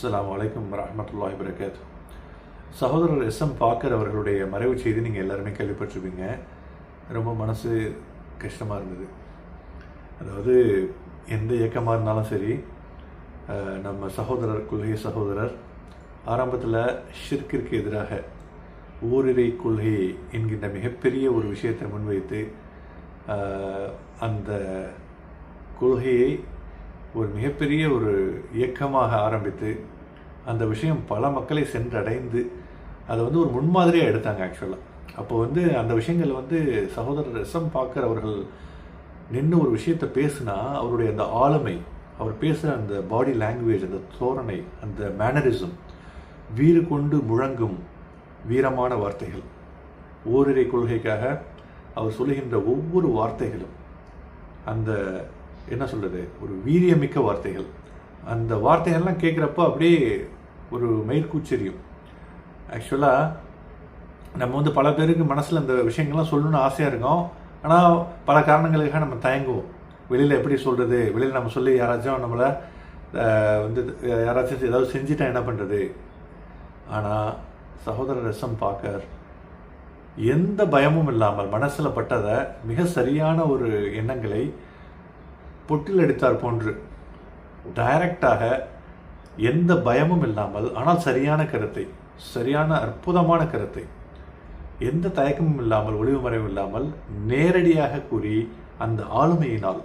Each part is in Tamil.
அஸ்லாம் வலைக்கம் வரஹ்மத்துல்லாஹி வரகாத் சகோதரர் எஸ் எம் பாக்கர் அவர்களுடைய மறைவு செய்தி நீங்கள் எல்லாருமே கேள்விப்பட்டிருப்பீங்க. ரொம்ப மனசு கஷ்டமாக இருந்தது. அதாவது எந்த இயக்கமாக இருந்தாலும் சரி நம்ம சகோதரர் கொள்கை சகோதரர் ஆரம்பத்தில் ஷிர்கிற்கு எதிராக ஊரிரை கொள்கை என்கின்ற மிகப்பெரிய ஒரு விஷயத்தை முன்வைத்து அந்த கொள்கையை ஒரு மிகப்பெரிய ஒரு இயக்கமாக ஆரம்பித்து அந்த விஷயம் பல மக்களை சென்றடைந்து அதை வந்து ஒரு முன்மாதிரியாக எடுத்தாங்க ஆக்சுவலாக அப்போ வந்து அந்த விஷயங்கள் வந்து சகோதரர் எஸ் எம் பாக்கர் அவர்கள் நின்று ஒரு விஷயத்தை பேசினா அவருடைய அந்த ஆளுமை அவர் பேசுகிற அந்த பாடி லாங்குவேஜ் அந்த தோரணை அந்த மேனரிசம் வீறு கொண்டு முழங்கும் வீரமான வார்த்தைகள். ஓரிரை கொள்கைக்காக அவர் சொல்லுகின்ற ஒவ்வொரு வார்த்தைகளும் அந்த என்ன சொல்கிறது ஒரு வீரியமிக்க வார்த்தைகள். அந்த வார்த்தைகள்லாம் கேட்குறப்ப அப்படியே ஒரு மயிர்கூச்செரியும். ஆக்சுவலாக நம்ம வந்து பல பேருக்கு மனசில் இந்த விஷயங்கள்லாம் சொல்லணும்னு ஆசையாக இருக்கும். ஆனால் பல காரணங்களுக்காக நம்ம தயங்குவோம். வெளியில் எப்படி சொல்கிறது வெளியில் நம்ம சொல்லி யாராச்சும் நம்மளை வந்து யாராச்சும் ஏதாவது செஞ்சுட்டா என்ன பண்ணுறது ஆனால் சகோதரர் ரசம் பார்க்கர் எந்த பயமும் இல்லாமல் மனசில் பட்டதை மிக சரியான ஒரு எண்ணங்களை பொட்டில் எடுத்தார் போன்று. டைரக்டாக எந்த பயமும் இல்லாமல் ஆனால் சரியான கருத்தை சரியான அற்புதமான கருத்தை எந்த தயக்கமும் இல்லாமல் ஒளிவு மறைவும் இல்லாமல் நேரடியாக கூறி அந்த ஆளுமையினால்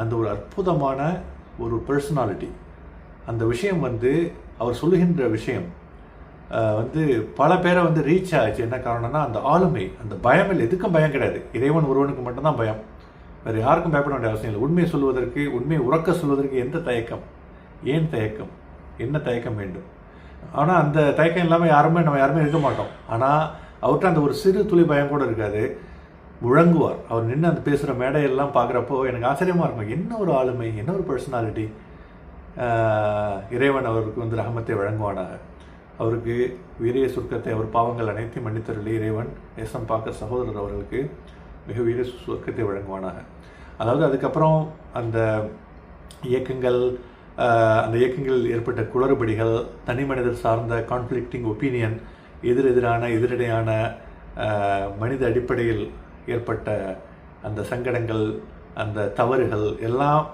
அந்த ஒரு அற்புதமான ஒரு பர்சனாலிட்டி அந்த விஷயம் வந்து அவர் சொல்லுகின்ற விஷயம் வந்து பல பேரை வந்து ரீச் ஆச்சு. என்ன காரணம்னா அந்த ஆளுமை அந்த பயம் இல்லை எதுக்கும் பயம் கிடையாது. இறைவன் ஒருவனுக்கு மட்டும்தான் பயம். வேறு யாருக்கும் பயப்பட வேண்டிய அவசியம் இல்லை. உண்மையை சொல்வதற்கு உண்மையை உறக்க சொல்வதற்கு எந்த தயக்கம்? ஏன் தயக்கம்? என்ன தயக்கம் வேண்டும்? ஆனால் அந்த தயக்கம் இல்லாமல் யாருமே நம்ம யாருமே இருக்க மாட்டோம். ஆனால் அவர்கிட்ட அந்த ஒரு சிறு துளி பயம் கூட இருக்காது. முழங்குவார். அவர் நின்று அந்த பேசுகிற மேடையெல்லாம் பார்க்குறப்போ எனக்கு ஆச்சரியமாக இருக்கும். என்ன ஒரு ஆளுமை என்ன ஒரு பர்சனாலிட்டி இறைவன் அவருக்கு வந்து ரஹமத்தை வழங்குவானாக. அவருக்கு வீரிய சுருக்கத்தை அவர் பாவங்கள் அனைத்தையும் மன்னித்தருளி இறைவன். எஸ் எம் பாக்க சகோதரர் அவர்களுக்கு மிக வீர சுருக்கத்தை வழங்குவானாக. அதாவது அதுக்கப்புறம் அந்த இயக்கங்கள் அந்த இயக்கங்களில் ஏற்பட்ட குளறுபடிகள் தனி மனிதர் சார்ந்த கான்ஃப்ளிக்டிங் ஒப்பீனியன் எதிரெதிரான எதிரடையான மனித அடிப்படையில் ஏற்பட்ட அந்த சங்கடங்கள் அந்த தவறுகள் எல்லாம்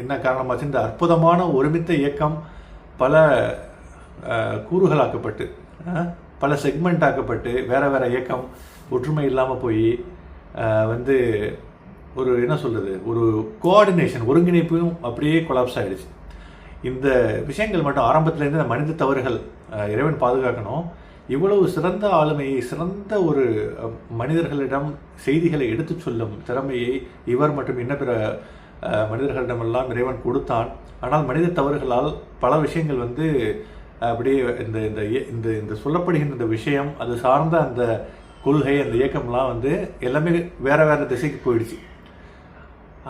என்ன காரணமாச்சு இந்த அற்புதமான ஒருமித்த இயக்கம் பல கூறுகளாக்கப்பட்டு பல செக்மெண்ட் ஆக்கப்பட்டு வேற வேற இயக்கம் ஒற்றுமை இல்லாமல் போய் வந்து ஒரு என்ன சொல்கிறது ஒரு கோஆர்டினேஷன் ஒருங்கிணைப்பும் அப்படியே கொலாப்ஸ் ஆகிடுச்சு இந்த விஷயங்கள் மட்டும் ஆரம்பத்திலேருந்து இந்த மனித தவறுகள் இறைவன் பாதுகாக்கணும். இவ்வளவு சிறந்த ஆளுமையை சிறந்த ஒரு மனிதர்களிடம் செய்திகளை எடுத்துச் சொல்லும் திறமையை இவர் மற்றும் இன்ன பிற மனிதர்களிடமெல்லாம் இறைவன் கொடுத்தான். ஆனால் மனித தவறுகளால் பல விஷயங்கள் வந்து அப்படியே இந்த இந்த இந்த இந்த சொல்லப்படுகின்ற இந்த விஷயம் அது சார்ந்த அந்த கொள்கை அந்த இயக்கம்லாம் வந்து எல்லாமே வேறு வேறு திசைக்கு போயிடுச்சு.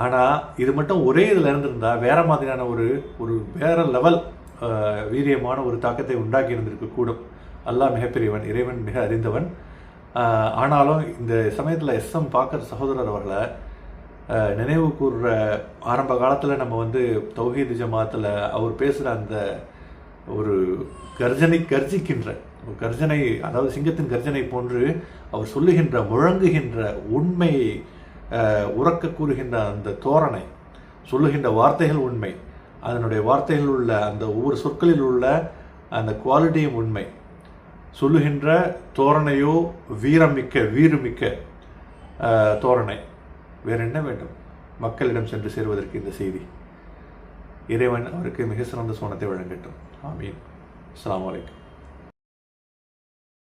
ஆனால் இது மட்டும் ஒரே இதில் இருந்திருந்தால் வேறு மாதிரியான ஒரு ஒரு வேறு லெவல் வீரியமான ஒரு தாக்கத்தை உண்டாக்கி இருந்திருக்க கூடும். அல்லாஹ் மிகப்பெரியவன் இறைவன் மிக அறிந்தவன். ஆனாலும் இந்த சமயத்தில் எஸ் எம் பாக்கர் சகோதரர் அவர்களை நினைவு கூறுற ஆரம்ப காலத்தில் நம்ம வந்து தௌஹீது ஜமாத்தில் அவர் பேசுகிற அந்த ஒரு கர்ஜனை கர்ஜிக்கின்ற கர்ஜனை அதாவது சிங்கத்தின் கர்ஜனை போன்று அவர் சொல்லுகின்ற முழங்குகின்ற உண்மையை உறக்க கூறுகின்ற அந்த தோரணை சொல்லுகின்ற வார்த்தைகள் உண்மை அதனுடைய வார்த்தைகளில் உள்ள அந்த ஒவ்வொரு சொற்களில் உள்ள அந்த குவாலிட்டியும் உண்மை. சொல்லுகின்ற தோரணையோ வீரமிக்க வீறுமிக்க தோரணை. வேற என்ன வேண்டும்? மக்களிடம் சென்று சேருவதற்கு இந்த செய்தி. இறைவன் அவருக்கு மிக சிறந்த சோனத்தை வழங்கட்டும். ஆமீன். அஸ்லாம் வலைக்கம்